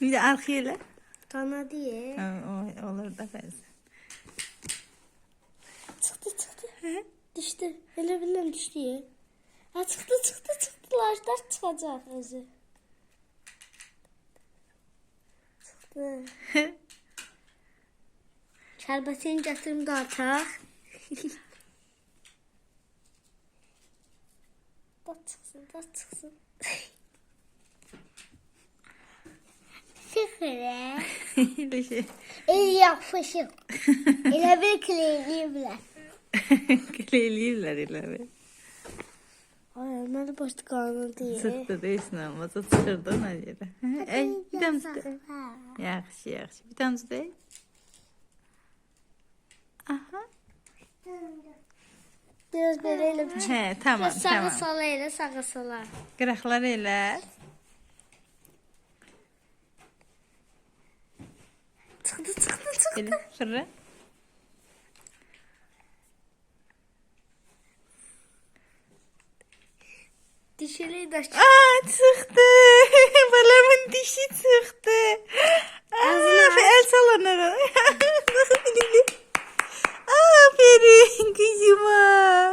Bir de arkayla. Kana diye. Ha, o, olur da benzer. Çıktı çıktı. Düştü. Elə bilirəm düşdü. ya. Ha çıxdı çıxdı çıxdı. Lajlar çıxacaq özü. Çıxdı. Şərbətini gətirim də ataq. da çıxsın, da çıxsın. Sıxırə. Öyle şey. El yapışıq. Elə bir kleyiblər. Keleyliyorlar ileri. Ay, mən də başda qalın deyə. Sıktı değilsin ama sıçırdı ona göre. Ey, bir tane tut. Yaxşı, yaxşı. Bir tane tut. ey. Aha. Biraz belə elə bir He, tamam, Sağa tamam. sola elə sağa sola. Qıraqlar elə. Çıxdı. Elə fırra. Dişili daş. Aa, çıxdı.